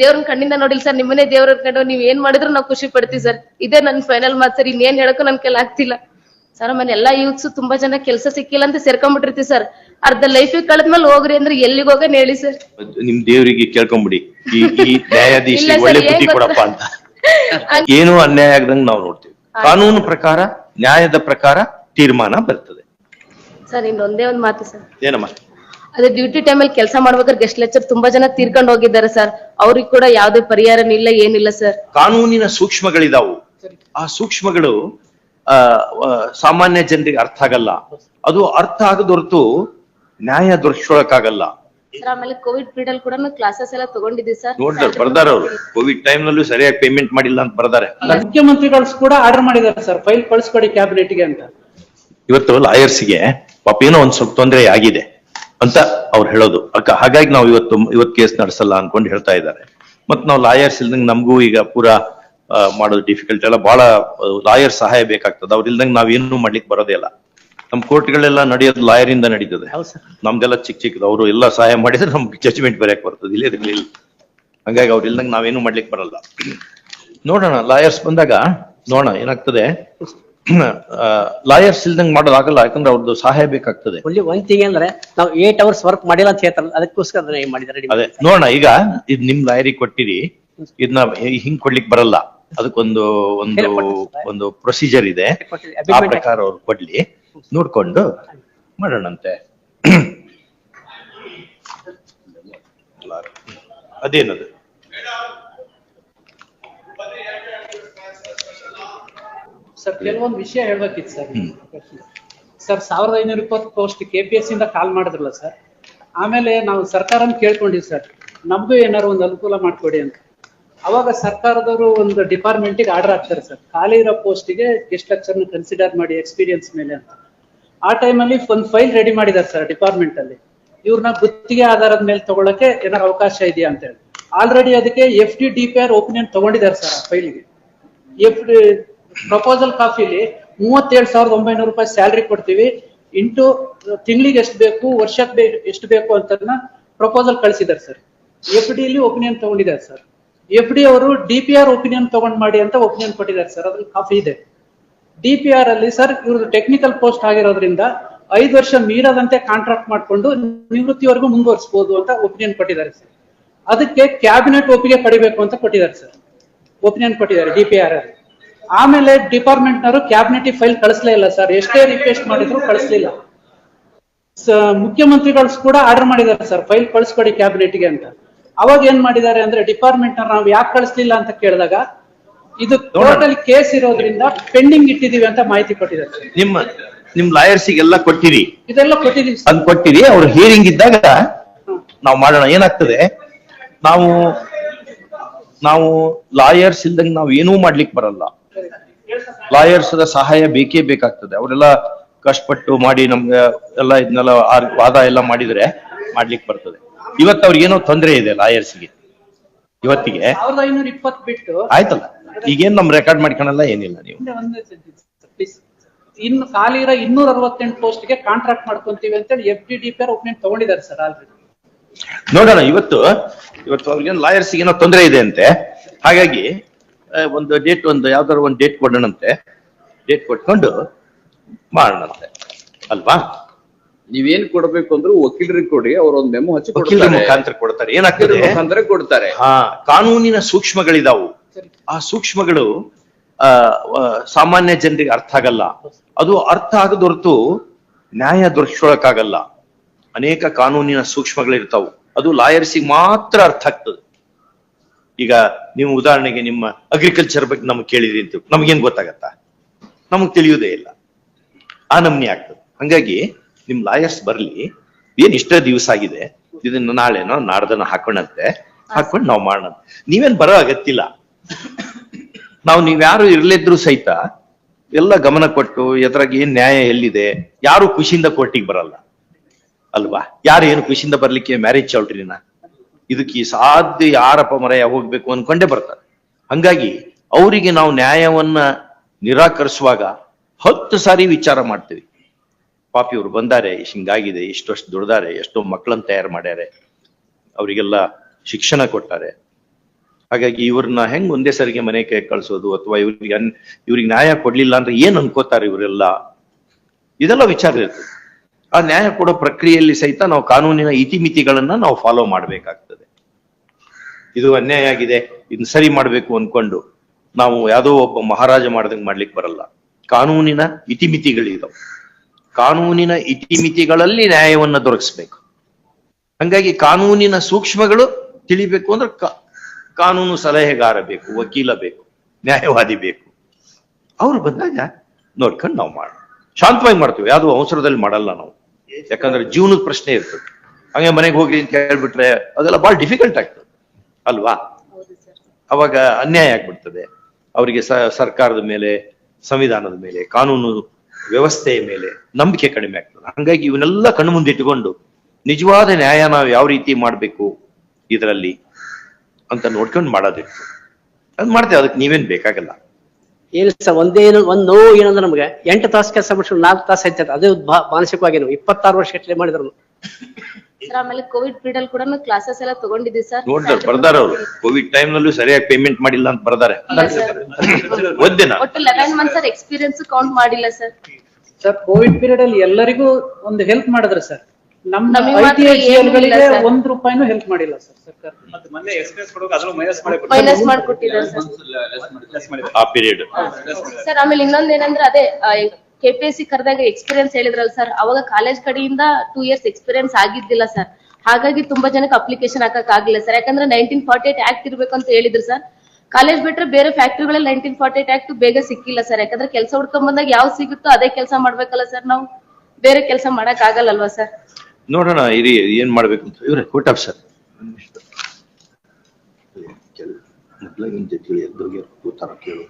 ದೇವ್ರನ್ ಕಣ್ಣಿಂದ ನೋಡಿಲ್ ಸರ್ ನಿಮ್ಮನೆ ದೇವ್ರ ಕಂಡು ನೀವ್ ಏನ್ ಮಾಡಿದ್ರು ನಾವು ಖುಷಿ ಪಡ್ತೀವಿ ಸರ್. ಇದೇ ನನ್ ಫೈನಲ್ ಮಾತ್ ಸರ್ ಇನ್ನೇನ್ ಹೇಳಕ್ಕೂ ನನ್ ಕೆಲ ಆಗ್ತಿಲ್ಲ. ಸರ್ ಆಮೇಲೆ ಎಲ್ಲಾ ಯೂತ್ಸ್ ತುಂಬಾ ಜನ ಕೆಲ್ಸ ಸಿಕ್ಕಿಲ್ಲ ಅಂತ ಸೇರ್ಕೊಂಡ್ಬಿಟ್ಟಿರ್ತೀವಿ ಸರ್. ಅರ್ಧ ಲೈಫ್ ಕಳೆದ್ಮೇಲೆ ಹೋಗ್ರಿ ಅಂದ್ರೆ ಎಲ್ಲಿಗೆ ಹೋಗೋನ್ ಹೇಳಿ ಸರ್. ನಿಮ್ ದೇವರಿಗೆ ಕೇಳ್ಕೊಂಬಿಡಿ. ಈ ಈ ನ್ಯಾಯಾಧೀಶ ಇಲ್ಲ ಸರ್, ಒಳ್ಳೆ ಏನ್ ಬುದ್ಧಿ ಗೊತ್ತಾ? ಕೊಡಪ್ಪ ಅಂತ. ಏನು ಅನ್ಯಾಯ ಆಗದಂಗ್ ನಾವು ನೋಡ್ತೀವಿ. ಕಾನೂನು ಪ್ರಕಾರ ನ್ಯಾಯದ ಪ್ರಕಾರ ತೀರ್ಮಾನ ಬರ್ತದೆ. ಸರ್ ಇನ್ನೊಂದೇ ಒಂದ್ ಮಾತು ಸರ್. ಏನಮ್ಮ? ಅದೇ ಡ್ಯೂಟಿ ಟೈಮಲ್ಲಿ ಕೆಲಸ ಮಾಡ್ಬೇಕಾದ್ರೆ ಗೆಸ್ಟ್ ಲೆಕ್ಚರ್ ತುಂಬಾ ಜನ ತೀರ್ಕೊಂಡು ಹೋಗಿದ್ದಾರೆ ಸರ್ ಅವ್ರಿಗೆ ಕೂಡ ಯಾವ್ದೇ ಪರಿಹಾರನಿಲ್ಲ ಏನಿಲ್ಲ ಸರ್ ಕಾನೂನಿನ ಸೂಕ್ಷ್ಮಗಳಿದಾವು. ಆ ಸೂಕ್ಷ್ಮಗಳು ಆ, ಆ, ಸಾಮಾನ್ಯ ಜನರಿಗೆ ಅರ್ಥ ಆಗಲ್ಲ. ಅದು ಅರ್ಥ ಆಗದ ಹೊರತು ನ್ಯಾಯ ದೊರಕಿಸೋಳಕ್ಕಾಗಲ್ಲ ಸರ್ ಆಮೇಲೆ ಕೋವಿಡ್ ಪೀರಿಯಡ್ ಅಲ್ಲಿ ಕೂಡ ಕ್ಲಾಸಸ್ ಎಲ್ಲ ತಗೊಂಡಿದ್ದೀವಿ ಸರ್ ನೋಡಿದ್ರೆ ಬರ್ದಾರ ಅವರು. ಕೋವಿಡ್ ಟೈಮ್ ನಲ್ಲೂ ಸರಿಯಾಗಿ ಪೇಮೆಂಟ್ ಮಾಡಿಲ್ಲ ಅಂತ ಬರ್ದಾರೆ. ಮುಖ್ಯಮಂತ್ರಿಗಳು ಕೂಡ ಆರ್ಡರ್ ಮಾಡಿದ್ದಾರೆ ಸರ್ ಫೈಲ್ ಕಳಿಸ್ಕೊಡಿ ಕ್ಯಾಬಿನೆಟ್ಗೆ ಅಂತ. ಇವತ್ತು ಲಾಯರ್ಸ್ಗೆ ಪಾಪ ಏನೋ ಒಂದ್ ಸ್ವಲ್ಪ ತೊಂದರೆ ಆಗಿದೆ. ಅಂತ ಅವ್ರು ಹೇಳೋದು. ಅಕ್ಕ ಹಾಗಾಗಿ ನಾವು ಇವತ್ತು ಇವತ್ತು ಕೇಸ್ ನಡೆಸಲ್ಲ ಅನ್ಕೊಂಡು ಹೇಳ್ತಾ ಇದ್ದಾರೆ. ಮತ್ ನಾವು ಲಾಯರ್ಸ್ ಇಲ್ದಂಗ್ ನಮಗೂ ಈಗ ಪೂರಾ ಮಾಡೋದು ಡಿಫಿಕಲ್ಟ್ ಎಲ್ಲ ಬಹಳ ಲಾಯರ್ ಸಹಾಯ ಬೇಕಾಗ್ತದೆ. ಅವ್ರ ಇಲ್ದಂಗ್ ನಾವೇನು ಮಾಡ್ಲಿಕ್ಕೆ ಬರೋದೇ ಇಲ್ಲ. ನಮ್ ಕೋರ್ಟ್ಗಳೆಲ್ಲ ನಡೆಯೋದು ಲಾಯರ್ ಇಂದ ನಡೀತದೆ. ನಮ್ದೆಲ್ಲ ಚಿಕ್ಕ ಚಿಕ್ಕದು ಅವರು ಎಲ್ಲ ಸಹಾಯ ಮಾಡಿದ್ರೆ ನಮ್ಗೆ ಜಜ್ಮೆಂಟ್ ಬರೆಯಕ್ ಬರ್ತದೆ ಇಲ್ಲೇ ಇರಲಿಲ್ಲ ಹಂಗಾಗಿ ಅವ್ರು ಇಲ್ದಂಗ್ ನಾವೇನು ಮಾಡ್ಲಿಕ್ಕೆ ಬರಲ್ಲ. ನೋಡೋಣ ಲಾಯರ್ಸ್ ಬಂದಾಗ ನೋಡೋಣ ಏನಾಗ್ತದೆ. ಲಾಯರ್ಸ್ ಇಲ್ದಂಗ್ ಮಾಡೋದಾಗಲ್ಲ ಯಾಕಂದ್ರೆ ಅವ್ರದ್ದು ಸಹಾಯ ಬೇಕಾಗ್ತದೆ. ಒಳ್ಳೆ ಒಂದ್ ಥಿಂಗ್ ಅಂದ್ರೆ ನಾವು ಏಟ್ ಅವರ್ಸ್ ವರ್ಕ್ ಮಾಡಿಲ್ಲ ಅಂತ ಹೇಳ್ತಾರಲ್ಲ ಅದಕ್ಕೋಸ್ಕರ ಅದನ್ನ ಏನ್ ಮಾಡಿದ್ದಾರೆ ಅದೇ ನೋಡೋಣ ಈಗ ಇದ್ ನಿಮ್ ಲಾಯರಿಗೆ ಕೊಟ್ಟಿರಿ ಇದನ್ನ ಹಿಂಗ್ ಕೊಡ್ಲಿಕ್ ಬರಲ್ಲ. ಅದಕ್ಕೊಂದು ಒಂದು ಒಂದು ಪ್ರೊಸೀಜರ್ ಇದೆ. ಆ ಪ್ರಕಾರ ಅವ್ರು ಕೊಡ್ಲಿ. ನೋಡ್ಕೊಂಡು ಮಾಡೋಣಂತೆ. ಅದೇನದು? ಸರ್ ಕೆಲವೊಂದು ವಿಷಯ ಹೇಳ್ಬೇಕಿತ್ತು ಸರ್ ಸರ್ ಸಾವಿರದ ಐನೂರ ಇಪ್ಪತ್ತು ಪೋಸ್ಟ್ ಕೆ ಪಿ ಎಸ್ ಇಂದ ಕಾಲ್ ಮಾಡಿದ್ರಲ್ಲ ಸರ್ ಆಮೇಲೆ ನಾವು ಸರ್ಕಾರನ ಕೇಳ್ಕೊಂಡಿವಿ ಸರ್ ನಮಗೂ ಏನಾರು ಒಂದು ಅನುಕೂಲ ಮಾಡ್ಕೊಡಿ ಅಂತ. ಅವಾಗ ಸರ್ಕಾರದವರು ಒಂದು ಡಿಪಾರ್ಟ್ಮೆಂಟಿಗೆ ಆರ್ಡರ್ ಹಾಕ್ತಾರೆ ಸರ್ ಖಾಲಿ ಇರೋ ಪೋಸ್ಟಿಗೆ ಗೆಸ್ಟ್ ಲೆಕ್ಚರ್ನ ಕನ್ಸಿಡರ್ ಮಾಡಿ ಎಕ್ಸ್ಪೀರಿಯನ್ಸ್ ಮೇಲೆ ಅಂತ. ಆ ಟೈಮಲ್ಲಿ ಒಂದು ಫೈಲ್ ರೆಡಿ ಮಾಡಿದ್ದಾರೆ ಸರ್ ಡಿಪಾರ್ಟ್ಮೆಂಟ್ ಅಲ್ಲಿ. ಇವ್ರನ್ನ ಗುತ್ತಿಗೆ ಆಧಾರದ ಮೇಲೆ ತಗೊಳಕ್ಕೆ ಏನಾರು ಅವಕಾಶ ಇದೆಯಾ ಅಂತ ಹೇಳಿ. ಆಲ್ರೆಡಿ ಅದಕ್ಕೆ F D D P R opinion ತಗೊಂಡಿದ್ದಾರೆ ಸರ್ ಆ ಫೈಲಿಗೆ ಎಫ್ ಪ್ರಪೋಸಲ್ ಕಾಫಿಲಿ ಮೂವತ್ತೇಳು ಸಾವಿರದ ಒಂಬೈನೂರು ರೂಪಾಯಿ ಸ್ಯಾಲ್ರಿ ಕೊಡ್ತೀವಿ. ಇಂಟು ತಿಂಗಳಿಗೆ ಎಷ್ಟು ಬೇಕು, ವರ್ಷಕ್ಕೆ ಎಷ್ಟು ಬೇಕು ಅಂತ ಪ್ರಪೋಸಲ್ ಕಳಿಸಿದ್ದಾರೆ ಸರ್ ಎಫ್ ಅಲ್ಲಿ ಒಪಿನಿಯನ್ ತಗೊಂಡಿದ್ದಾರೆ ಸರ್ ಎಫ್ ಡಿ ಅವರು ಡಿ ಪಿ ಆರ್ ಒಪಿನಿಯನ್ ತಗೊಂಡ್ ಮಾಡಿ ಅಂತ ಒಪಿನಿಯನ್ ಕೊಟ್ಟಿದ್ದಾರೆ ಸರ್ ಅದ್ರಲ್ಲಿ ಕಾಫಿ ಇದೆ. ಡಿ ಪಿ ಆರ್ ಅಲ್ಲಿ ಸರ್ ಇವ್ರದ್ದು ಟೆಕ್ನಿಕಲ್ ಪೋಸ್ಟ್ ಆಗಿರೋದ್ರಿಂದ ಐದು ವರ್ಷ ಮೀರದಂತೆ ಕಾಂಟ್ರಾಕ್ಟ್ ಮಾಡ್ಕೊಂಡು ನಿವೃತ್ತಿವರೆಗೂ ಮುಂದುವರಿಸಬಹುದು ಅಂತ ಒಪಿನಿಯನ್ ಕೊಟ್ಟಿದ್ದಾರೆ ಸರ್ ಅದಕ್ಕೆ ಕ್ಯಾಬಿನೆಟ್ ಒಪ್ಪಿಗೆ ಪಡಿಬೇಕು ಅಂತ ಕೊಟ್ಟಿದ್ದಾರೆ ಸರ್ ಒಪಿನಿಯನ್ ಕೊಟ್ಟಿದ್ದಾರೆ ಡಿ ಪಿ ಆರ್ ಅಲ್ಲಿ. ಆಮೇಲೆ ಡಿಪಾರ್ಟ್ಮೆಂಟ್ ನವರು ಕ್ಯಾಬಿನೆಟ್ ಫೈಲ್ ಕಳಿಸ್ಲೇ ಇಲ್ಲ ಸರ್ ಎಷ್ಟೇ ರಿಕ್ವೆಸ್ಟ್ ಮಾಡಿದ್ರು ಕಳಿಸ್ಲಿಲ್ಲ. ಮುಖ್ಯಮಂತ್ರಿಗಳು ಕೂಡ ಆರ್ಡರ್ ಮಾಡಿದ್ದಾರೆ ಸರ್ ಫೈಲ್ ಕಳಿಸ್ಕೊಡಿ ಕ್ಯಾಬಿನೆಟ್ಗೆ ಅಂತ. ಅವಾಗ ಏನ್ ಮಾಡಿದ್ದಾರೆ ಅಂದ್ರೆ ಡಿಪಾರ್ಟ್ಮೆಂಟ್ ನಾವು ಯಾಕೆ ಕಳಿಸ್ಲಿಲ್ಲ ಅಂತ ಕೇಳಿದಾಗ ಇದು ಟೋಟಲ್ ಕೇಸ್ ಇರೋದ್ರಿಂದ ಪೆಂಡಿಂಗ್ ಇಟ್ಟಿದೀವಿ ಅಂತ ಮಾಹಿತಿ ಕೊಟ್ಟಿದ್ದಾರೆ. ನಿಮ್ಮ ನಿಮ್ ಲಾಯರ್ಸಿಗೆಲ್ಲ ಕೊಟ್ಟಿರಿ. ಇದೆಲ್ಲ ಕೊಟ್ಟಿದೀವಿ ಅದ್ ಕೊಟ್ಟಿರಿ. ಅವ್ರು ಹಿಯರಿಂಗ್ ಇದ್ದಾಗ ನಾವು ಮಾಡೋಣ. ಏನಾಗ್ತದೆ? ನಾವು ನಾವು ಲಾಯರ್ಸ್ ಇಲ್ದಂಗೆ ನಾವು ಏನೂ ಮಾಡ್ಲಿಕ್ಕೆ ಬರಲ್ಲ. ಲಾಯರ್ಸ್ ಸಹಾಯ ಬೇಕೇ ಬೇಕಾಗ್ತದೆ. ಅವರೆಲ್ಲ ಕಷ್ಟಪಟ್ಟು ಮಾಡಿ ನಮ್ಗೆ ಎಲ್ಲ ಇದನ್ನೆಲ್ಲ ವಾದ ಎಲ್ಲ ಮಾಡಿದ್ರೆ ಮಾಡ್ಲಿಕ್ಕೆ ಬರ್ತದೆ. ಇವತ್ತು ಅವ್ರಿಗೇನೋ ತೊಂದರೆ ಇದೆ ಲಾಯರ್ಸ್ಗೆ. ಇವತ್ತಿಗೆ ಆಯ್ತಲ್ಲ? ಈಗೇನ್ ನಮ್ ರೆಕಾರ್ಡ್ ಮಾಡ್ಕೊಳಲ್ಲ ಏನಿಲ್ಲ ನೀವು. ಇನ್ನು ಖಾಲಿ ಇರೋ ಇನ್ನೂರ ಅರವತ್ತೆಂಟು ಪೋಸ್ಟ್ಗೆ ಕಾಂಟ್ರಾಕ್ಟ್ ಮಾಡ್ಕೊಂತೀವಿ ಅಂತೇಳಿ F D D P R opinion ತಗೊಂಡಿದ್ದಾರೆ ಸರ್ ಆಲ್ರೆಡಿ ನೋಡೋಣ ಇವತ್ತು ಇವತ್ತು ಅವ್ರಿಗೆ ಲಾಯರ್ಸ್ ಏನೋ ತೊಂದರೆ ಇದೆ ಅಂತೆ. ಹಾಗಾಗಿ ಒಂದು ಡೇಟ್ ಒಂದು ಯಾವ್ದಾದ್ರು ಒಂದು ಡೇಟ್ ಕೊಡೋಣಂತೆ. ಡೇಟ್ ಕೊಟ್ಕೊಂಡು ಮಾಡೋಣಂತೆ. ಅಲ್ವಾ? ನೀವೇನ್ ಕೊಡ್ಬೇಕು ಅಂದ್ರೆ ವಕೀಲರಿಗೆ ಕೊಡಿ ಅವ್ರ ಒಂದು ಮೆಮೊ ಹಚ್ಚಿ ವಕೀಲರ ಕೊಡ್ತಾರೆ ಮುಖಾಂತರ ಕೊಡ್ತಾರೆ. ವಕೀಲರ ಏನಾಗ್ತದೆ ಮುಖಾಂತರ ಕೊಡ್ತಾರೆ. ಹಾ ಕಾನೂನಿನ ಸೂಕ್ಷ್ಮಗಳಿದಾವು. ಆ ಸೂಕ್ಷ್ಮಗಳು ಆ ಆ, ಸಾಮಾನ್ಯ ಜನರಿಗೆ ಅರ್ಥ ಆಗಲ್ಲ. ಅದು ಅರ್ಥ ಆಗದ ಹೊರತು ನ್ಯಾಯ ದೊರಕಿಸೋಳಕ್ಕಾಗಲ್ಲ ಅನೇಕ ಕಾನೂನಿನ ಸೂಕ್ಷ್ಮಗಳಿರ್ತಾವು. ಅದು ಲಾಯರ್ಸಿಗೆ ಮಾತ್ರ ಅರ್ಥ ಆಗ್ತದೆ. ಈಗ ನೀವು ಉದಾಹರಣೆಗೆ ನಿಮ್ಮ ಅಗ್ರಿಕಲ್ಚರ್ ಬಗ್ಗೆ ನಮ್ಗೆ ಕೇಳಿದ್ರಿ ಅಂತ ನಮ್ಗೇನ್ ಗೊತ್ತಾಗತ್ತಾ? ನಮಗ್ ತಿಳಿಯುವುದೇ ಇಲ್ಲ. ಆ ನಮ್ನಿ ಆಗ್ತದೆ. ಹಂಗಾಗಿ ನಿಮ್ ಲಾಯರ್ಸ್ ಬರ್ಲಿ, ಏನ್ ಇಷ್ಟ ದಿವಸ ಆಗಿದೆ, ಇದನ್ನ ನಾಳೆನೋ ನಾಡ್ದನ ಹಾಕೊಂಡಂತೆ, ಹಾಕೊಂಡು ನಾವು ಮಾಡೋಣ ನೀವೇನ್ ಬರೋ ಅಗತ್ತಿಲ್ಲ ನಾವು ನೀವ್ಯಾರು ಇರ್ಲಿದ್ರು ಸಹಿತ ಎಲ್ಲ ಗಮನ ಕೊಟ್ಟು ಎದ್ರಾಗ ಏನ್ ನ್ಯಾಯ ಎಲ್ಲಿದೆ, ಯಾರು ಖುಷಿಯಿಂದ ಕೋರ್ಟಿಗೆ ಬರಲ್ಲ. ಅಲ್ವಾ? ಯಾರು ಏನು ಖುಷಿಯಿಂದ ಬರ್ಲಿಕ್ಕೆ ಮ್ಯಾರೇಜ್ ಚೌಲ್ಟ್ರಿನ? ಇದಕ್ಕೆ ಸಾಧ್ಯ ಯಾರಪ್ಪ ಮರೆಯ ಹೋಗ್ಬೇಕು ಅನ್ಕೊಂಡೇ ಬರ್ತಾರೆ. ಹಂಗಾಗಿ ಅವರಿಗೆ ನಾವು ನ್ಯಾಯವನ್ನ ನಿರಾಕರಿಸುವಾಗ ಹತ್ತು ಸಾರಿ ವಿಚಾರ ಮಾಡ್ತೀವಿ. ಪಾಪಿ ಇವ್ರು ಬಂದಾರೆ ಹಿಂಗಾಗಿದೆ ಇಷ್ಟಷ್ಟು ದುಡ್ದಾರೆ, ಎಷ್ಟೋ ಮಕ್ಕಳನ್ನ ತಯಾರು ಮಾಡ್ಯಾರೆ, ಅವರಿಗೆಲ್ಲ ಶಿಕ್ಷಣ ಕೊಟ್ಟಾರೆ. ಹಾಗಾಗಿ ಇವ್ರನ್ನ ಹೆಂಗ್ ಒಂದೇ ಸರಿಗೆ ಮನೆ ಕೈ ಕಳಿಸೋದು ಅಥವಾ ಇವ್ರಿಗೆ ಇವ್ರಿಗೆ ನ್ಯಾಯ ಕೊಡ್ಲಿಲ್ಲ ಅಂದ್ರೆ ಏನ್ ಅನ್ಕೋತಾರೆ ಇವರೆಲ್ಲ? ಇದೆಲ್ಲ ವಿಚಾರ ಇರ್ತದೆ. ಆ ನ್ಯಾಯ ಕೊಡೋ ಪ್ರಕ್ರಿಯೆಯಲ್ಲಿ ಸಹಿತ ನಾವು ಕಾನೂನಿನ ಇತಿಮಿತಿಗಳನ್ನ ನಾವು ಫಾಲೋ ಮಾಡಬೇಕಾಗ್ತದೆ. ಇದು ಅನ್ಯಾಯ ಆಗಿದೆ ಇದನ್ನ ಸರಿ ಮಾಡಬೇಕು ಅನ್ಕೊಂಡು ನಾವು ಯಾವುದೋ ಒಬ್ಬ ಮಹಾರಾಜ ಮಾಡ್ದಂಗೆ ಮಾಡ್ಲಿಕ್ಕೆ ಬರಲ್ಲ. ಕಾನೂನಿನ ಇತಿಮಿತಿಗಳಿದಾವೆ. ಕಾನೂನಿನ ಇತಿಮಿತಿಗಳಲ್ಲಿ ನ್ಯಾಯವನ್ನು ದೊರಕಿಸ್ಬೇಕು. ಹಂಗಾಗಿ ಕಾನೂನಿನ ಸೂಕ್ಷ್ಮಗಳು ತಿಳಿಬೇಕು ಅಂದ್ರೆ ಕಾನೂನು ಸಲಹೆಗಾರ ಬೇಕು, ವಕೀಲ ಬೇಕು, ನ್ಯಾಯವಾದಿ ಬೇಕು. ಅವ್ರು ಬಂದಾಗ ನೋಡ್ಕೊಂಡು ನಾವು ಮಾಡ, ಶಾಂತವಾಗಿ ಮಾಡ್ತೀವಿ. ಯಾವುದೋ ಅವಸರದಲ್ಲಿ ಮಾಡಲ್ಲ ನಾವು. ಯಾಕಂದ್ರೆ ಜೀವನದ ಪ್ರಶ್ನೆ ಇರ್ತದೆ. ಹಂಗೆ ಮನೆಗೆ ಹೋಗ್ರಿ ಅಂತ ಹೇಳ್ಬಿಟ್ರೆ ಅದೆಲ್ಲ ಬಹಳ ಡಿಫಿಕಲ್ಟ್ ಆಗ್ತದೆ. ಅಲ್ವಾ? ಅವಾಗ ಅನ್ಯಾಯ ಆಗ್ಬಿಡ್ತದೆ. ಅವರಿಗೆ ಸರ್ಕಾರದ ಮೇಲೆ, ಸಂವಿಧಾನದ ಮೇಲೆ, ಕಾನೂನು ವ್ಯವಸ್ಥೆಯ ಮೇಲೆ ನಂಬಿಕೆ ಕಡಿಮೆ ಆಗ್ತದೆ. ಹಂಗಾಗಿ ಇವನ್ನೆಲ್ಲ ಕಣ್ಣು ಮುಂದೆ ಇಟ್ಟುಕೊಂಡು ನಿಜವಾದ ನ್ಯಾಯ ನಾವು ಯಾವ ರೀತಿ ಮಾಡಬೇಕು ಇದರಲ್ಲಿ ಅಂತ ನೋಡ್ಕೊಂಡು ಮಾಡೋದಿತ್ತು ಅದ್ ಮಾಡ್ತೇವೆ, ಅದಕ್ಕೆ ನೀವೇನ್ ಬೇಕಾಗಲ್ಲ. ಏನ್ ಸರ್ ಒಂದೇ ಏನು ಒಂದ್ ನೋವು ಏನಂದ್ರೆ ನಮ್ಗೆ ಎಂಟು ತಾಸು ಕೆಲಸ ಬಿಟ್ಟು ನಾಲ್ಕು ತಾಸು ಐತೆ ಅದೇ ಬಾ- ಮಾನಸಿಕವಾಗಿ ನಾವು ಇಪ್ಪತ್ತಾರು ವರ್ಷ ಗಟ್ಟಲೆ ಮಾಡಿದ್ರು. ಸರ್ ಆಮೇಲೆ ಕೋವಿಡ್ ಪೀರಿಯಡ್ ಅಲ್ಲಿ ಕೂಡ ಕ್ಲಾಸಸ್ ಎಲ್ಲ ತಗೊಂಡಿದ್ದೀವಿ ಸರ್. ಬರ್ದಾರ ಅವರು. ಕೋವಿಡ್ ಟೈಮ್ ನಲ್ಲೂ ಸರಿಯಾಗಿ ಪೇಮೆಂಟ್ ಮಾಡಿಲ್ಲ ಅಂತ ಬರ್ದಾರೆ. ಒಟ್ಟು eleven months sir experience count ಮಾಡಿಲ್ಲ ಸರ್. ಸರ್ ಕೋವಿಡ್ ಪೀರಿಯಡ್ ಅಲ್ಲಿ ಎಲ್ಲರಿಗೂ ಒಂದು ಹೆಲ್ಪ್ ಮಾಡಿದ್ರೆ ಸರ್. ನಮ್ಮ ನಮಗೆ ಐ ಮಾತ್ರ ಟಿ ಏನೂ ಇಲ್ಲ ಗಳಿಗೆ ಸರ್. ಒಂದ್ ರೂಪಾಯಿನೂ ಹೆಲ್ಪ್ ಮಾಡಿಲ್ಲ ಸರ್ ಸರ್ಕಾರ. ಮತ್ತೆ ಮೊನ್ನೆ ಕೊಡುವಾಗ ಮೈನಸ್ ಮಾಡಿ ಮೈನಸ್ ಮಾಡ್ಕೊಟ್ಟಿದ್ದಾರೆ ಸರ್. ಆ ಪೀರಿಯಡ್ ಸರ್ ಆಮೇಲೆ ಇನ್ನೊಂದ್ ಏನಂದ್ರೆ ಅದೇ ಕೆಪಿಎಸ್ಸಿ ಸಿ ಕರೆದಾಗ ಎಕ್ಸ್ಪೀರಿಯನ್ಸ್ ಹೇಳಿದ್ರಲ್ಲ ಸರ್ ಅವಾಗ ಕಾಲೇಜ್ ಕಡೆಯಿಂದ ಟೂ ಇಯರ್ಸ್ ಎಕ್ಸ್ಪೀರಿಯನ್ಸ್ ಆಗಿದ್ದಿಲ್ಲ ಸರ್. ಹಾಗಾಗಿ ತುಂಬಾ ಜನಕ್ಕೆ ಅಪ್ಲಿಕೇಶನ್ ಹಾಕಕ್ ಆಗಿಲ್ಲ ಸರ್. ಯಾಕಂದ್ರೆ ನೈನ್ಟೀನ್ ಫಾರ್ಟಿ ಏಟ್ ಆಕ್ಟ್ ಇರ್ಬೇಕು ಅಂತ ಹೇಳಿದ್ರು ಸರ್. ಕಾಲೇಜ್ ಬಿಟ್ರೆ ಬೇರೆ ಫ್ಯಾಕ್ಟ್ರಿಗಳಲ್ಲಿ ನೈನ್ಟೀನ್ ಫಾರ್ಟಿ ಏಟ್ ಆಕ್ಟ್ ಬೇಗ ಸಿಕ್ಕಿಲ್ಲ ಸರ್. ಯಾಕಂದ್ರೆ ಕೆಲಸ ಹುಡ್ಕೊಂಡ್ ಬಂದಾಗ ಯಾವ್ ಸಿಗುತ್ತೋ ಅದೇ ಕೆಲಸ ಮಾಡ್ಬೇಕಲ್ಲ ಸರ್ ನಾವು. ಬೇರೆ ಕೆಲಸ ಮಾಡಕ್ ಆಗಲ್ಲಲ್ವಾ ಸರ್? ನೋಡೋಣ ಇರಿ ಏನ್ ಮಾಡ್ಬೇಕು ಅಂತ. ಇವ್ರೆ ಕೋಟ್ ಆಫ್ ಸರ್. ಜೊತೆಲಿ ಎದ್ದೋಗಿ ಕೂತಾರ ಕೇಳು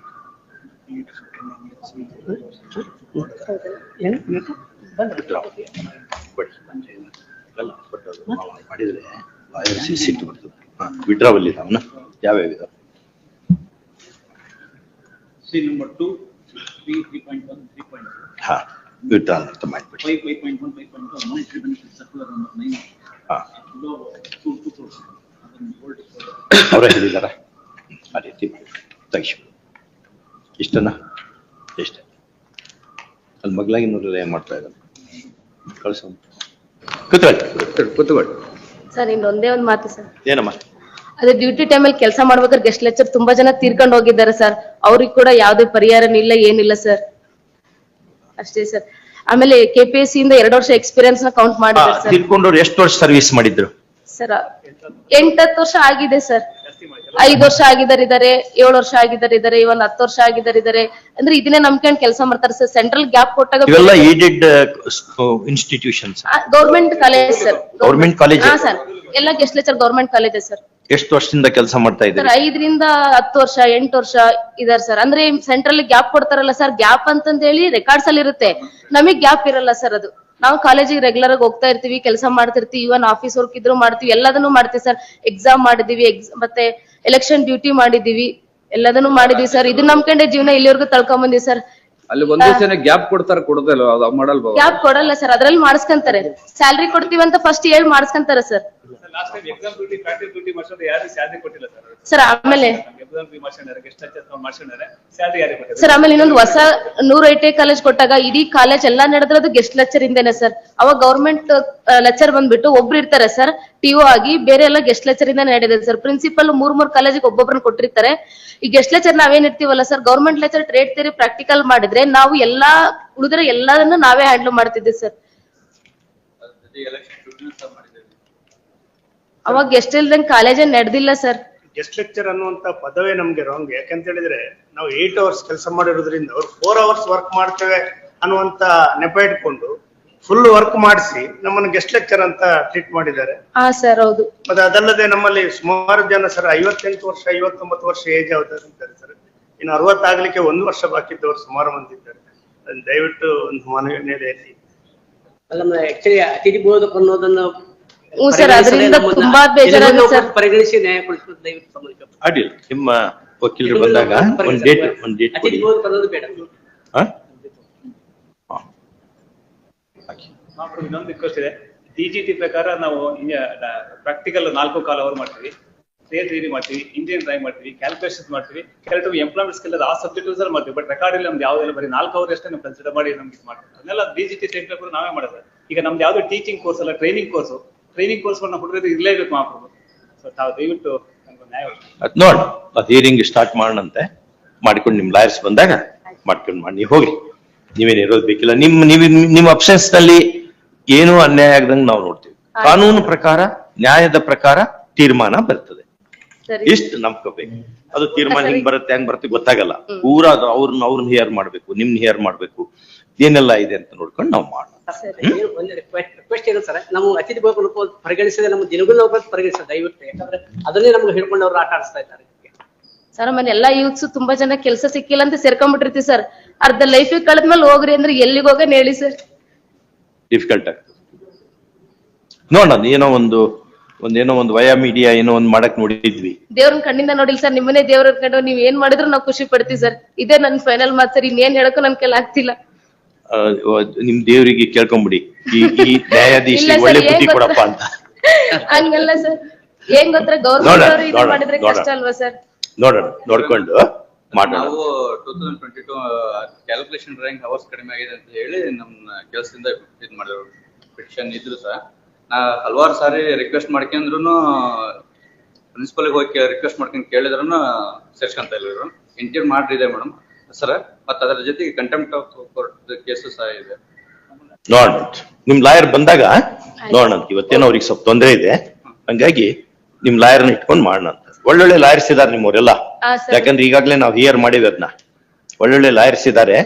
ಮಾಡಿದ್ರೆ ಸಿಟ್ಟು ಬರ್ತದೆ ಯಾವ ಯಾವ್ಯಾವ ಇದಾವ C number two three three point one three point ಹಾ. ಅಂತ ಮಾಡ್ಬಿಡಿ ಅವರೇ ಹೇಳಿದಾರ ಆ ರೀತಿ ತೆಗಿಸಿ ಇಷ್ಟನಾ ಎಷ್ಟೇ? ಅಲ್ಲಿ ಮಗ್ಲಾಗಿ ನೋಡಿದ್ರೆ ಏನ್ ಮಾಡ್ತಾ ಇದ್ದಾನೆ. ಕಳಿಸ. ಕೂತ್ಕೊಳ್ಳಿ. ಕೂತ್ಕೊಳ್ಳಿ ಸರ್ ಇನ್ನೊಂದೇ ಒಂದ್ ಮಾತು ಸರ್. ಏನಮ್ಮ? ಅದೇ ಡ್ಯೂಟಿ ಟೈಮಲ್ಲಿ ಕೆಲಸ ಮಾಡ್ಬೇಕಾದ್ರೆ ಗೆಸ್ಟ್ ಲೆಕ್ಚರ್ ತುಂಬಾ ಜನ ತೀರ್ಕೊಂಡು ಹೋಗಿದ್ದಾರೆ ಸರ್. ಅವ್ರಿಗೆ ಕೂಡ ಯಾವ್ದೇ ಪರಿಹಾರ ಇಲ್ಲ ಏನಿಲ್ಲ ಸರ್. ಅಷ್ಟೇ ಸರ್. ಆಮೇಲೆ ಕೆಪಿಎಸ್ಸಿ ಇಂದ ಎರಡು ವರ್ಷ ಎಕ್ಸ್ಪೀರಿಯನ್ಸ್ನ ಕೌಂಟ್ ಮಾಡಿದ್ರು ಸರ್. ತಿಳ್ಕೊಂಡವ್ರು ಎಷ್ಟು ವರ್ಷ ಸರ್ವಿಸ್ ಮಾಡಿದ್ರು? ಸರ್ ಎಂಟತ್ತು ವರ್ಷ ಆಗಿದೆ ಸರ್. ಐದ್ ವರ್ಷ ಆಗಿದ್ದಾರೆ ಇದಾರೆ ಏಳು ವರ್ಷ ಆಗಿದ್ದಾರೆ ಇದಾರೆ ಇವನ್ ಹತ್ತು ವರ್ಷ ಆಗಿದ್ದಾರೆ ಇದಾರೆ ಅಂದ್ರೆ ಇದನ್ನೇ ನಂಬ್ಕೊಂಡ್ ಕೆಲಸ ಮಾಡ್ತಾರೆ ಸರ್. ಸೆಂಟ್ರಲ್ ಗ್ಯಾಪ್ ಕೊಟ್ಟಾಗ institution aided institutions government college sir. Government college ಹಾ ಸರ್. ಎಲ್ಲ guest lecture government college sir. ಎಷ್ಟು ವರ್ಷದಿಂದ ಕೆಲಸ ಮಾಡ್ತಾ ಸರ್, ಐದರಿಂದ ಹತ್ತು ವರ್ಷ, ಎಂಟು ವರ್ಷ ಇದಾರೆ ಸರ್. ಅಂದ್ರೆ ಸೆಂಟ್ರಲ್ ಗ್ಯಾಪ್ ಕೊಡ್ತಾರಲ್ಲ ಸರ್ ಗ್ಯಾಪ್ ಅಂತಂದ ಹೇಳಿ ರೆಕಾರ್ಡ್ಸ್ ಅಲ್ಲಿ ಇರುತ್ತೆ. ನಮಗ್ ಗ್ಯಾಪ್ ಇರಲ್ಲ ಸರ್ ಅದು. ನಾವು ಕಾಲೇಜಿಗೆ ರೆಗ್ಯುಲರ್ ಆಗಿ ಹೋಗ್ತಾ ಇರ್ತೀವಿ, ಕೆಲಸ ಮಾಡ್ತಿರ್ತೀವಿ ಇವನ್ ಆಫೀಸ್ ವರ್ಕ್ ಇದ್ರು ಮಾಡ್ತೀವಿ, ಎಲ್ಲದನ್ನು ಮಾಡ್ತೀವಿ ಸರ್. ಎಕ್ಸಾಮ್ ಮಾಡಿದೀವಿ ಎಕ್ಸಾಮ್ ಮತ್ತೆ ಎಲೆಕ್ಷನ್ ಡ್ಯೂಟಿ ಮಾಡಿದೀವಿ, ಎಲ್ಲದನ್ನು ಮಾಡಿದೀವಿ ಸರ್. ಇದನ್ನ ನಂಬ್ಕೊಂಡೆ ಜೀವನ ಇಲ್ಲಿವರೆಗೂ ತಳ್ಕೊಂಡ್ ಬಂದಿವಿ ಸರ್. ಅಲ್ಲಿ ಒಂದೇ ಜನ ಗ್ಯಾಪ್ ಕೊಡ್ತಾರ ಕೊಡದಲ್ಲ ಅದು ಮಾಡಲ್ವಾ? ಗ್ಯಾಪ್ ಕೊಡಲ್ಲ ಸರ್ ಅದ್ರಲ್ಲಿ ಮಾಡಿಸ್ಕೊಂತಾರೆ. ಸ್ಯಾಲ್ರಿ ಕೊಡ್ತೀವಿ ಅಂತ ಫಸ್ಟ್ ಹೇಳಿ ಮಾಡಿಸ್ಕೊಂತಾರೆ sir. Last time exam duty practice duty ಮಾಡ್ಸೋದು ಯಾರು ಸ್ಯಾಲರಿ ಕೊಟ್ಟಿಲ್ಲ ಸರ್? ಸರ್ ಆಮೇಲೆ ಎಕ್ಸಾಮ್ ಡ್ಯೂಟಿ ಮಾಡ್ಸಿದ್ದಾರೆ ಗೆಸ್ಟ್ ಲೆಕ್ಚರ್ ಮಾಡ್ಸಿದ್ದಾರೆ ಸ್ಯಾಲರಿ ಯಾರಿಗೆ ಕೊಟ್ಟಿಲ್ಲ ಸರ್ ಆಮೇಲೆ ಇನ್ನೊಂದು ಹೊಸ ನೂರ ಐ ಟಿ ಕಾಲೇಜ್ ಕೊಟ್ಟಾಗ ಇಡೀ ಕಾಲೇಜ್ ಎಲ್ಲಾ ನಡೆದಿರೋದು ಗೆಸ್ಟ್ ಲೆಕ್ಚರ್ ಇಂದೇನೆ ಸರ್ ಅವಾಗ ಗೌರ್ಮೆಂಟ್ ಲೆಕ್ಚರ್ ಬಂದ್ಬಿಟ್ಟು ಒಬ್ರು ಇರ್ತಾರೆ ಸರ್ ಟಿಒ ಆಗಿ ಬೇರೆ ಎಲ್ಲ ಗೆಸ್ಟ್ ಲೆಕ್ಚರ್ ಇಂದ ನಡೆದಿದೆ ಸರ್ ಪ್ರಿನ್ಸಿಪಲ್ ಮೂರ್ ಮೂರ್ ಕಾಲೇಜಿಗೆ ಒಬ್ಬೊಬ್ರನ್ನ ಕೊಟ್ಟಿರ್ತಾರೆ. ಈ ಗೆಸ್ಟ್ ಲೆಕ್ಚರ್ ನಾವೇನ್ ಇರ್ತೀವಲ್ಲ sir government lecture trade theory practical ಮಾಡಿದ್ರೆ ನಾವು ಎಲ್ಲಾ ಉಳಿದ್ರೆ ಎಲ್ಲದನ್ನು ನಾವೇ ಹ್ಯಾಂಡಲ್ ಮಾಡ್ತಿದ್ದೆ ಸರ್ ಅವಾಗ ಗೆಸ್ಟ್ ಇಲ್ದಂಗ್ ಕಾಲೇಜೇ ನಡೆದಿಲ್ಲ ಸರ್ ಗೆಸ್ಟ್ ಲೆಕ್ಚರ್ ಅನ್ನುವಂತ ಪದವೇ ನಮ್ಗೆ ರಾಂಗ್ ಯಾಕಂತ ಹೇಳಿದ್ರೆ ನಾವು ಏಟ್ ಅವರ್ಸ್ ಕೆಲಸ ಮಾಡಿರೋದ್ರಿಂದ ಅವ್ರು ಫೋರ್ ಅವರ್ಸ್ ವರ್ಕ್ ಮಾಡ್ತೇವೆ ಅನ್ನುವಂತ ನೆಪ ಇಟ್ಕೊಂಡು ಫುಲ್ ವರ್ಕ್ ಮಾಡಿಸಿ ನಮ್ಮನ್ನು ಗೆಸ್ಟ್ ಲೆಕ್ಚರ್ ಅಂತ ಟ್ರೀಟ್ ಮಾಡಿದ್ದಾರೆ. ಹಾ ಸರ್ ಹೌದು. ಮತ್ತೆ ಅದಲ್ಲದೆ ನಮ್ಮಲ್ಲಿ ಸುಮಾರು ಜನ ಸರ್ ಐವತ್ತೆಂಟು ವರ್ಷ ಐವತ್ತೊಂಬತ್ತು ವರ್ಷ ಏಜ್ ಇದ್ದಾರೆ ಸರ್ ಇನ್ನು ಅರವತ್ತಾಗ್ಲಿಕ್ಕೆ ಒಂದು ವರ್ಷ ಬಾಕಿ ಇದ್ದವರು ಸುಮಾರು ಮಂದಿ ಇದ್ದಾರೆ. ದಯವಿಟ್ಟು ಒಂದು ಮನವಿ ನೆಲೆಯಲ್ಲಿ ಅಲ್ಲ ಆಕ್ಚುಲಿ ಅತಿಥಿ ಬೋಧಕ ಅನ್ನೋದನ್ನ ಹ್ಞೂ ಸರ್, ಪರಿಗಣಿಸದೆ ಅದರಿಂದ ನಮ್ಮನ್ನ ತುಂಬಾ ಬೇಜಾರಾಗಿದೆ ಎಲ್ಲವನ್ನೂ ಸರ್. ಪರಿಗಣಿಸಿ ನ್ಯಾಯ ಕೊಡಿಸೋದು ದಯವಿಟ್ಟು ಸಂಬಂಧಿಕ ಅಡ್ಡಿಲ್ಲ. ನಿಮ್ಮ ವಕೀಲರು ಬಂದಾಗ ಒಂದ್ ಡೇಟ್ ಒಂದ್ ಡೇಟ್ ಕೊಡಿ. ಅತಿಥಿ ಬೋಧಕ ಅನ್ನೋದು ಬೇಡ. ಹಾ? ಹಾ. ಹಾಕಿ. ನಾವು ಇನ್ನೊಂದು ರಿಕ್ವೆಸ್ಟ್ ಇದೆ. ಡಿಜಿಟಿ ಪ್ರಕಾರ ನಾವು ಪ್ರಾಕ್ಟಿಕಲ್ ನಾಲ್ಕು ಕಾಲ್ ಅವರ್ ಮಾಡ್ತೀವಿ. ಥಿಯರಿ ಥಿಯರಿ ಮಾಡ್ತೀವಿ ಇಂಜಿನಿಯರ್ ಡ್ರೈವ್ ಮಾಡ್ತೀವಿ ಕ್ಯಾಲ್ಕುಲೇಷನ್ ಮಾಡ್ತೀವಿ. ಕೆಲವು ಎಂಪ್ಲಾಯ್ಮೆಂಟ್ ಸ್ಕಿಲ್ ಆ ಸಬ್ಜೆಕ್ಟ್ ಸರ್ ಮಾಡ್ತೀವಿ. ಬಟ್ ರೆಕಾರ್ಡ್ ಇಲ್ಲಿ ನಮ್ದು ಯಾವ್ದೆಲ್ಲ ಬರೀ ನಾಲ್ಕು ಅವರ್ ಅಷ್ಟೇ ನಾವು ಕನ್ಸಿಡರ್ ಮಾಡಿ ನಮ್ಗೆ ಇದು ಮಾಡ್ತೀವಿ. ಅದನ್ನೆಲ್ಲ ಡಿಜಿಟಿ ಜಿ ಟಿ ಟೆಂಟ್ ಪೇಪರ್ ನಾವೇ ಮಾಡೋದು. ಈಗ ನಮ್ದು ಯಾವ್ದು ಟೀಚಿಂಗ್ ಕೋರ್ಸ್ ಅಲ್ಲ ಟ್ರೈನಿಂಗ್ ಕೋರ್ಸ್ ಟ್ರೈನಿಂಗ್ ಕೋರ್ಸ್ ನಾವು ಹುಡುಗರಿಗೆ ಇರಲೇಬೇಕು ಮಹಾಪ್ರಭು. ಸೊ ತಾವು ದಯವಿಟ್ಟು ನಮ್ಗೆ ನ್ಯಾಯ. ಅದ್ ನೋಡ್ ಅದ್ ಹಿಯರಿಂಗ್ ಸ್ಟಾರ್ಟ್ ಮಾಡೋಣಂತೆ ಮಾಡ್ಕೊಂಡು ನಿಮ್ ಲಾಯರ್ಸ್ ಬಂದಾಗ ಮಾಡ್ಕೊಂಡು ಮಾಡಿ ನೀವು ಹೋಗಿ ನೀವೇನ್ ಇರೋದು ಬೇಕಿಲ್ಲ. ನಿಮ್ ನೀವ್ ನಿಮ್ ಅಬ್ಸೆನ್ಸ್ನಲ್ಲಿ ಏನು ಅನ್ಯಾಯ ಆಗದಂಗ್ ನಾವು ನೋಡ್ತೀವಿ. ಕಾನೂನು ಪ್ರಕಾರ ನ್ಯಾಯದ ಪ್ರಕಾರ ತೀರ್ಮಾನ ಬರ್ತದೆ. ಸರಿ. ಇಷ್ಟು ನಂಬ್ಕೋಬೇಕು. ಅದು ತೀರ್ಮಾನ. ಹಿಂಗ್ ಬರುತ್ತೆ ಹೆಂಗ್ ಬರುತ್ತೆ ಗೊತ್ತಾಗಲ್ಲ. ಪೂರಾ ಅದು ಅವ್ರನ್ನ ಅವ್ರನ್ನ ಹಿಯರ್ ಮಾಡ್ಬೇಕು ನಿಮ್ನ ಹಿಯರ್ ಮಾಡ್ಬೇಕು. ಏನೆಲ್ಲ ಇದೆ ಅಂತ ನೋಡ್ಕೊಂಡು ನಾವು ಮಾಡೋಣ. ಏನು ಒಂದು ರಿಕ್ವೆಸ್ಟ್ ಇದೆ ಸರ್. ನಾವು ಅತಿಥಿ ಪರಿಗಣಿಸಿದ್ರೆ ನಮ್ಮ ದಿನಗಳು ನಾವು ಪರಿಗಣಿಸೋದು ದಯವಿಟ್ಟು ಯಾಕಂದ್ರೆ ಅದನ್ನೇ ನಮ್ಗೆ ಹೇಳ್ಕೊಂಡು ಅವ್ರು ಆಟ ಆಡಿಸ್ತಾ ಇದ್ದಾರೆ ಸರ್ ಆಮೇಲೆ ಎಲ್ಲಾ ಯೂತ್ಸ್ ತುಂಬಾ ಜನ ಕೆಲಸ ಸಿಕ್ಕಿಲ್ಲ ಅಂತ ಸೇರ್ಕೊಂಡ್ಬಿಟ್ಟಿರ್ತಿ ಸರ್. ಅರ್ಧ ಲೈಫ್ ಕಳೆದ್ಮೇಲೆ ಹೋಗ್ರಿ ಅಂದ್ರೆ ಎಲ್ಲಿಗೆ ಹೋಗ ಹೇಳಿ ಸರ್. ಡಿಫಿಕಲ್ಟ್ ಆಗ್ತದೆ. ನೋಡೋಣ ಏನೋ ಒಂದು ಒಂದೇನೋ ಒಂದು ವಯ ಮೀಡಿಯಾ ಏನೋ ಒಂದ್ ಮಾಡಕ್ ನೋಡಿದ್ವಿ. ದೇವ್ರನ್ ಕಣ್ಣಿಂದ ನೋಡಿಲ್ಲ ಸರ್. ನಿಮ್ಮನೆ ದೇವ್ರ ಕಂಡು ನೀವ್ ಏನ್ ಮಾಡಿದ್ರು ನಾವು ಖುಷಿ ಪಡ್ತೀವಿ ಸರ್. ಇದೇ ನನ್ ಫೈನಲ್ ಮಾತ್ ಸರ್. ಇನ್ನೇನ್ ಹೇಳಕ್ಕೂ ನನ್ ಕೆಲ ಆಗ್ತಿಲ್ಲ. ನಿಮ್ ದೇವರಿಗೆ ಕೇಳ್ಕೊಂಬಿಡಿ. ಈ ಈ ನ್ಯಾಯಾಧೀಶ ಇಲ್ಲ ಒಳ್ಳೆ ಸರ್, ಬುದ್ಧಿ ಏನ್ ಕೊಡಪ್ಪ ಅಂತ. ಹಂಗಲ್ಲ ಸರ್. ಏನ್ ಗೊತ್ತಾ? ಗೌರ್ಮೆಂಟ್ ನೋಡೋಣ, ಇದು ನೋಡೋಣ, ಮಾಡಿದ್ರೆ ನೋಡೋಣ. ಅಲ್ವಾ ಸರ್? ನೋಡೋಣ ನೋಡ್ಕೊಂಡು ಮಾಡೋಣ. ನಾವು two thousand twenty two calculation drawing hours ಕಡಿಮೆ ಆಗಿದೆ ಅಂತ ಹೇಳಿ ನಮ್ಮ ಕೆಲಸದಿಂದ ಇದು ಮಾಡಿದ್ರು. ಪಿಟಿಷನ್ ಇದ್ರು ಸರ್ ನಾ ಹಲವಾರು ಸಾರಿ ರಿಕ್ವೆಸ್ಟ್ ಮಾಡ್ಕೊಂಡ್ರು ಪ್ರಿನ್ಸಿಪಲ್ ಹೋಗಿ ರಿಕ್ವೆಸ್ಟ್ ಮಾಡ್ಕೊಂಡು ಕೇಳಿದ್ರು ಸೇರ್ಸ್ಕೊಂತ ಇಲ್ಲ ಇವರು ಮಾಡ್ರಿ ಇದೆ ಮೇಡಮ್. ಸರ್ ಮತ್ತೆ ಅದರ ಜೊತೆಗೆ ಕಂಟೆಂಪ್ಟ್ ಆಫ್ ಕೋರ್ಟ್ ಕೇಸು ಸಹ ಇದೆ. ನೋಡೋಣ ನಿಮ್ ಲಾಯರ್ ಬಂದಾಗ ನೋಡೋಣ ಇವತ್ತೇನೋ ಅವ್ರಿಗೆ ಸ್ವಲ್ಪ ತೊಂದರೆ ಇದೆ. ಹಂಗಾಗಿ ನಿಮ್ ಲಾಯರ್ನ ಇಟ್ಕೊಂಡು ಮಾಡೋಣ ಅಂತ. ಒಳ್ಳೊಳ್ಳೆ ಲಾಯರ್ಸ್ ಇದಾರೆ ನಿಮ್ಮವರೆಲ್ಲ. ಯಾಕಂದ್ರೆ ಈಗಾಗಲೇ ನಾವು ಹಿಯರ್ ಮಾಡಿವಿ ಅದನ್ನ ಒಳ್ಳೊಳ್ಳೆ ಲಾಯರ್ಸ್ ಇದಾರೆ.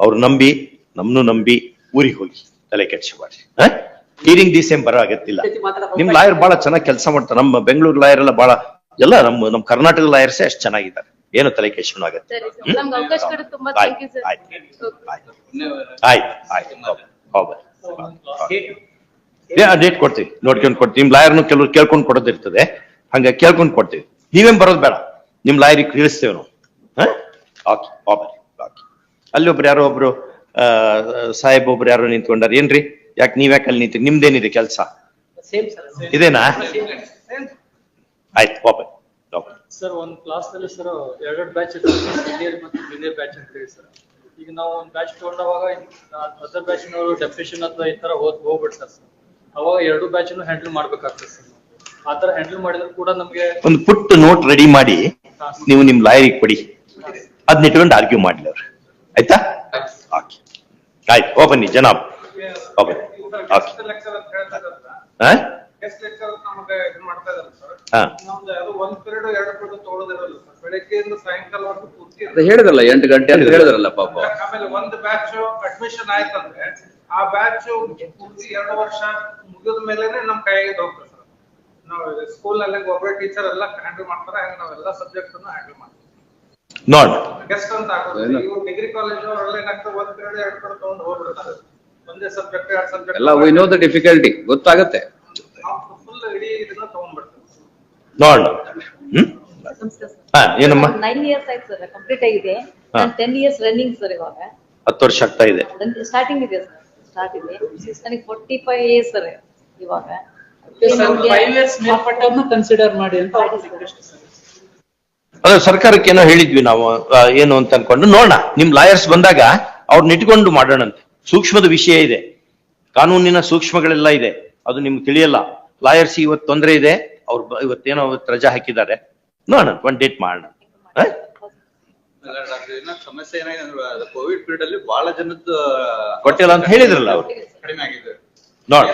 ಅವ್ರು ನಂಬಿ ನಮ್ನು ನಂಬಿ ಊರಿಗೆ ಹೋಗಿ ತಲೆ ಕೆಡ್ಸಬಾರ್ದು ಹೀರಿಂಗ್ ದಿಸ್ ಸೇಮ್ ಬರೋ ಆಗತ್ತಿಲ್ಲ. ನಿಮ್ ಲಾಯರ್ ಬಹಳ ಚೆನ್ನಾಗಿ ಕೆಲಸ ಮಾಡ್ತಾರೆ. ನಮ್ಮ ಬೆಂಗಳೂರು ಲಾಯರ್ ಎಲ್ಲ ಬಹಳ ಎಲ್ಲ ನಮ್ಮ ನಮ್ಮ ಕರ್ನಾಟಕ ಲಾಯರ್ಸೇ ಅಷ್ಟು ಚೆನ್ನಾಗಿದ್ದಾರೆ. ಏನು ತಲೆ ಕೆಡ್ಸೋಣ ಆಗತ್ತೆ? ಸರ್ ನಮ್ಗೆ ಅವಕಾಶ ಕೊಡಿ ತುಂಬಾ ಥ್ಯಾಂಕ್ ಯು ಸರ್ ಆಯ್ತು. ಆಯ್ತು ಆಯ್ತು. ಆಯ್ತು ಹೌದು ಡೇಟ್ ಕೊಡ್ತೀವಿ. ನೋಡ್ಕೊಂಡು ಕೊಡ್ತೀವಿ. ನಿಮ್ ಲಾಯರ್ನು ಕೆಲವ್ರು ಕೇಳ್ಕೊಂಡು ಕೊಡೋದಿರ್ತದೆ. ಹಂಗ ಕೇಳ್ಕೊಂಡ್ ಕೊಡ್ತೀವಿ. ನೀವೇನ್ ಬರೋದು ಬೇಡ. ನಿಮ್ ಲಾಯರಿಗೆ ತಿಳಿಸ್ತೇವೆ ನಾವು. ಓಕೆ ಓಕೆ ಓಕೆ ಅಲ್ಲಿ ಒಬ್ರು ಯಾರೋ ಒಬ್ರು ಸಾಹೇಬ್ ಒಬ್ರು ಯಾರೋ ನಿಂತ್ಕೊಂಡಾರ. ಏನ್ರಿ? ಯಾಕೆ ನೀವ್ ಯಾಕೆ ಅಲ್ಲಿ ನಿಂತೀರಿ? ನಿಮ್ದೇನಿದೆ ಕೆಲಸ? ಇದೇನಾ? ಆಯ್ತು ಓಪನ್ ಓಕೆ ಸರ್ ಒಂದ್ ಕ್ಲಾಸ್ನಲ್ಲಿ ಸರ್ ಎರಡೆರಡು ಬ್ಯಾಚ್ ಇರ್ತದೆ ಸೀನಿಯರ್ ಮತ್ತು ಜೂನಿಯರ್ ಬ್ಯಾಚ್ ಅಂತ ಹೇಳಿ ಸರ್ ಈಗ ನಾವು ಒಂದ್ ಬ್ಯಾಚ್ ತಗೊಂಡಾಗ ಅದರ್ ಬ್ಯಾಚ್ ನವರು ಡೆಫಿನೇಷನ್ ಅಥವಾ ಈ ತರ ಹೋಗ್ ಹೋಗ್ಬಿಡ್ತಾರೆ ಸರ್ ಅವಾಗ ಎರಡು ಬ್ಯಾಚ್ ಹ್ಯಾಂಡಲ್ ಮಾಡ್ಬೇಕಾಗ್ತದೆ ಸರ್ ಆ ತರ ಹ್ಯಾಂಡಲ್ ಮಾಡಿದ್ರು ಕೂಡ ನಮ್ಗೆ ಒಂದು ಪುಟ್ಟ ನೋಟ್ ರೆಡಿ ಮಾಡಿ ನೀವು ನಿಮ್ ಲಾಯರಿಗೆ ಕೊಡಿ. ಅದನ್ನ ಇಟ್ಕೊಂಡು ಆರ್ಗ್ಯೂ ಮಾಡ್ಲಿ ಅವ್ರು. ಆಯ್ತಾ? ಓಕೆ ಆಯ್ತು. ಓ ಜನಾಬ್. ಓಪನ್ ಓಕೆ ಹಾ ಗೆಸ್ಟ್ ಲೆಕ್ಚರ್ ನಮಗೆ ಇದು ಮಾಡ್ತಾ ಇದ್ದಾರೆ ಸರ್. ನಮ್ದು ಅದು ಒಂದ್ ಪೀರಿಯಡ್ ಎರಡು ಪಿರಿಯಡ್ ತಗೊಳ್ಳೋದಿರಲ್ಲ ಸರ್. ಬೆಳಗ್ಗೆಯಿಂದ ಸಾಯಂಕಾಲವರೆಗೂ ಪೂರ್ತಿ ಅದು ಹೇಳಿದ್ರಲ್ಲ ಎಂಟು ಗಂಟೆ ಅಂತ ಹೇಳಿದ್ರಲ್ಲ ಪಾಪ. ಆಮೇಲೆ ಒಂದು ಬ್ಯಾಚ್ ಅಡ್ಮಿಷನ್ ಆಯ್ತಂದ್ರೆ ಆ ಬ್ಯಾಚ್ ಪೂರ್ತಿ ಎರಡು ವರ್ಷ ಮುಗಿದ ಮೇಲೆನೆ ನಮ್ ಕೈಗೆ ಹೋಗ್ತದೆ ಸರ್. ನಾವು ಸ್ಕೂಲ್ನಲ್ಲಿ ಒಬ್ಬರೇ ಟೀಚರ್ ಎಲ್ಲ ಹ್ಯಾಂಡಲ್ ಮಾಡ್ತಾರೆ ಹಂಗೆ ನಾವೆಲ್ಲ ಸಬ್ಜೆಕ್ಟ್ ಅನ್ನು ಹ್ಯಾಂಡಲ್ ಮಾಡ್ತೀವಿ. ನೋಡ್ ಗೆಸ್ಟ್ ಅಂತ ಆಗೋದು ಇವ್ರು ಡಿಗ್ರಿ ಕಾಲೇಜ್ ಅವರೆಲ್ಲ ಏನಾಗ್ತದೆ ಒಂದ್ ಪೀರಿಯಡ್ ಎರಡು ಪೀರಿಯಡ್ ತಗೊಂಡು ಹೋಗ್ಬಿಡ್ತಾರೆ ಒಂದೇ ಸಬ್ಜೆಕ್ಟ್ ಎರಡು ಸಬ್ಜೆಕ್ಟ್ ಎಲ್ಲ ವಿ ನೋ ದ ಡಿಫಿಕಲ್ಟಿ ಗೊತ್ತಾಗತ್ತೆ ಫುಲ್ ಇಡೀ ಇದನ್ನ ತಗೊಂಡ್ಬಿಡ್ತೀವಿ ನೋಡ್ ಹ್ಮ್? ಹಾ ಏನಮ್ಮ? ನೈನ್ ಇಯರ್ಸ್ ಆಯ್ತು ಸರ್ ಕಂಪ್ಲೀಟ್ ಆಗಿದೆ. ಹಾ. ಟೆನ್ ಇಯರ್ಸ್ ರನ್ನಿಂಗ್ ಸರ್ ಇವಾಗ. ಹತ್ತು ವರ್ಷ ಆಗ್ತಾ ಇದೆ. ಸ್ಟಾರ್ಟಿಂಗ್ ಇದೆ ಸರ್ ಸ್ಟಾರ್ಟ್ ಇದೆ. ನನಗೆ ಫೋರ್ಟಿ ಫೈವ್ ಇಯರ್ಸ್ ಸರ್ ಇವಾಗ. ಫೈವ್ ಇಯರ್ಸ್ ಮೇಲ್ಪಟ್ಟವ್ರನ್ನ ಕನ್ಸಿಡರ್ ಮಾಡಿ ಅಂತ ಅವ್ರ ರಿಕ್ವೆಸ್ಟ್ ಸರ್. ಅದೇ ಸರ್ಕಾರಕ್ಕೆ ಏನೋ ಹೇಳಿದ್ವಿ ನಾವು ಆ, ಏನು ಅಂತ ಅನ್ಕೊಂಡು ನೋಡೋಣ ನಿಮ್ ಲಾಯರ್ಸ್ ಬಂದಾಗ ಅವ್ರನ್ನ ಇಟ್ಕೊಂಡು ಮಾಡೋಣಂತೆ. ಸೂಕ್ಷ್ಮದ ವಿಷಯ ಇದೆ. ಕಾನೂನಿನ ಸೂಕ್ಷ್ಮಗಳೆಲ್ಲ ಇದೆ. ಅದು ನಿಮ್ಗೆ ತಿಳಿಯಲ್ಲ. ಲಾಯರ್ಸ್ ಇವತ್ತು ತೊಂದರೆ ಇದೆ. ಅವ್ರು ಇವತ್ತೇನೋ ಅವತ್ತು ರಜಾ ಹಾಕಿದ್ದಾರೆ. ನೋಡೋಣ ಒಂದ್ ಡೇಟ್ ಮಾಡೋಣ? ಸಮಸ್ಯೆ ಏನಾಗಿದೆ ಕೋವಿಡ್ ಪೀರಿಯಡ್ ಅಲ್ಲಿ ಬಹಳ ಜನದ್ದು ಕೊಟ್ಟಿಲ್ಲ ಅಂತ ಹೇಳಿದ್ರಲ್ಲ ಅವ್ರು. ಕಡಿಮೆ ಆಗಿದೆ. ನೋಡ.